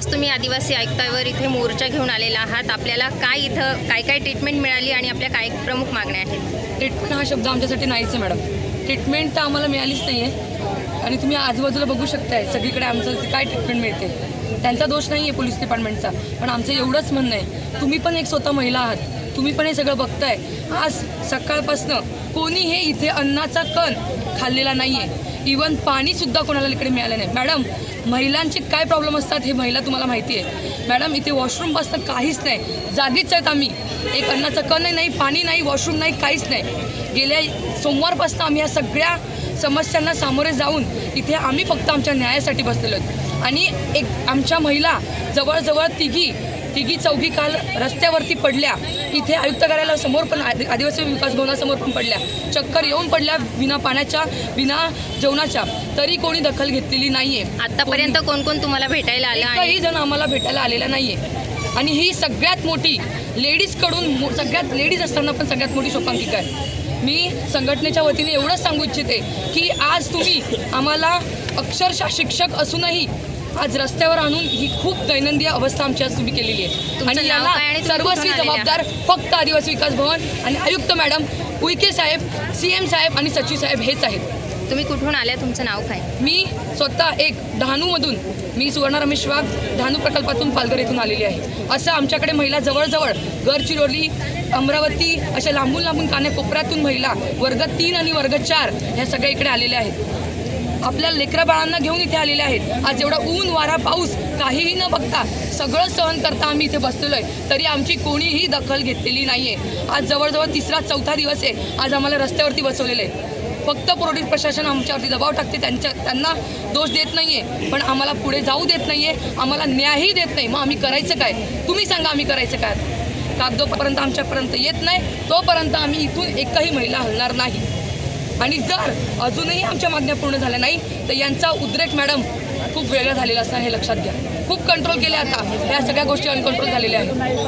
आज तुम्ही आदिवासी आयुक्तावर इथे मोर्चा घेऊन आलेला आहात. आपल्याला काय इथं काय काय ट्रीटमेंट मिळाली आणि आपल्या काय प्रमुख मागण्या आहेत? ट्रीटमेंट हा शब्द आमच्यासाठी नाहीच आहे मॅडम ट्रीटमेंट तर आम्हाला मिळालीच नाही आहे आणि तुम्ही आजूबाजूला बघू शकताय सगळीकडे आमचं काय ट्रीटमेंट मिळते. त्यांचा दोष नाही आहे पोलीस डिपार्टमेंटचा पण आमचं एवढंच म्हणणं आहे तुम्ही पण एक स्वतः महिला आहात. तुम्ही पण हे सगळं बघताय. आज सकाळपासनं कोणी हे इथे अन्नाचा कण खाल्लेला नाही आहे इवन पाणीसुद्धा कोणाला इकडे मिळालं नाही. मॅडम महिलांचे काय प्रॉब्लेम असतात हे महिला तुम्हाला माहिती आहे. मॅडम इथे वॉशरूम काहीच नाही. जागीच आहेत आम्ही. एक अन्नाचं कण नाही पाणी नाही वॉशरूम नाही काहीच नाही. गेल्या सोमवारपासून आम्ही या सगळ्या समस्यांना सामोरे जाऊन इथे आम्ही फक्त आमच्या न्यायासाठी बसलेलो आहोत. आणि एक आमच्या महिला जवळजवळ तिघी तिघी चौघी काल रस्त्यावरती पडल्या. इथे आयुक्त कार्यालयासमोर पण आदि- आदिवासी विकास भवनासमोर पण पडल्या. चक्कर येऊन पडल्या बिना पाण्याच्या बिना जेवणाच्या. तरी कोणी दखल घेतलेली नाहीये. आतापर्यंत कोण कोण तुम्हाला भेटायला आलं एकही जण आम्हाला भेटायला आलेला नाहीये. आणि ही सगळ्यात मोठी लेडीजकडून सगळ्यात लेडीज असताना पण सगळ्यात मोठी शोकांतिका आहे. मी संघटनेच्या वतीने एवढंच सांगू इच्छिते की आज तुम्ही आम्हाला अक्षरशः शिक्षक असूनही आज रस्त्यावर आणून ही खूप दैनंदिन अवस्था आमची आज तुम्ही केलेली आहे. आणि याला सर्वस्वी जबाबदार फक्त आदिवासी विकास भवन आणि आयुक्त मॅडम उईके साहेब सी एम साहेब आणि सचिव साहेब हेच आहेत. तुम्ही कुठून आल्या? तुमचं नाव काय? मी स्वतः एक डहाणूमधून मी सुवर्ण रमेश वाघ डहाणू प्रकल्पातून पालघर येथून आलेली आहे. असं आमच्याकडे महिला जवळजवळ गडचिरोली अमरावती अशा लांबून लांबून कान्याकोपऱ्यातून महिला वर्ग तीन आणि वर्ग चार ह्या सगळ्या इकडे आलेल्या आहेत. आपल्या लेकरा बाळांना घेऊन इथे आलेले आहेत. आज एवढा ऊन वारा पाऊस काहीही न बघता सगळं सहन करता आम्ही इथे बसलेलो आहे तरी आमची कोणीही दखल घेतलेली नाही आहे आज जवळजवळ तिसरा चौथा दिवस आहे. आज आम्हाला रस्त्यावरती बसवलेलं आहे. फक्त पोलीस प्रशासन आमच्यावरती दबाव टाकते. त्यांच्या त्यांना दोष देत नाही आहे पण आम्हाला पुढे जाऊ देत नाही आहे आम्हाला न्यायही देत नाही. मग आम्ही करायचं काय? तुम्ही सांगा आम्ही करायचं काय? कागदोपर्यंत आमच्यापर्यंत येत नाही. तोपर्यंत आम्ही इथून एकही महिला हलणार नाही. आणि जर अजूनही आमच्या मागण्या पूर्ण झाल्या नाही तर यांचा उद्रेक मॅडम खूप वेगळा झालेला असणार हे लक्षात घ्या. खूप कंट्रोल केले आता. ह्या सगळ्या गोष्टी अनकंट्रोल झालेल्या आहेत.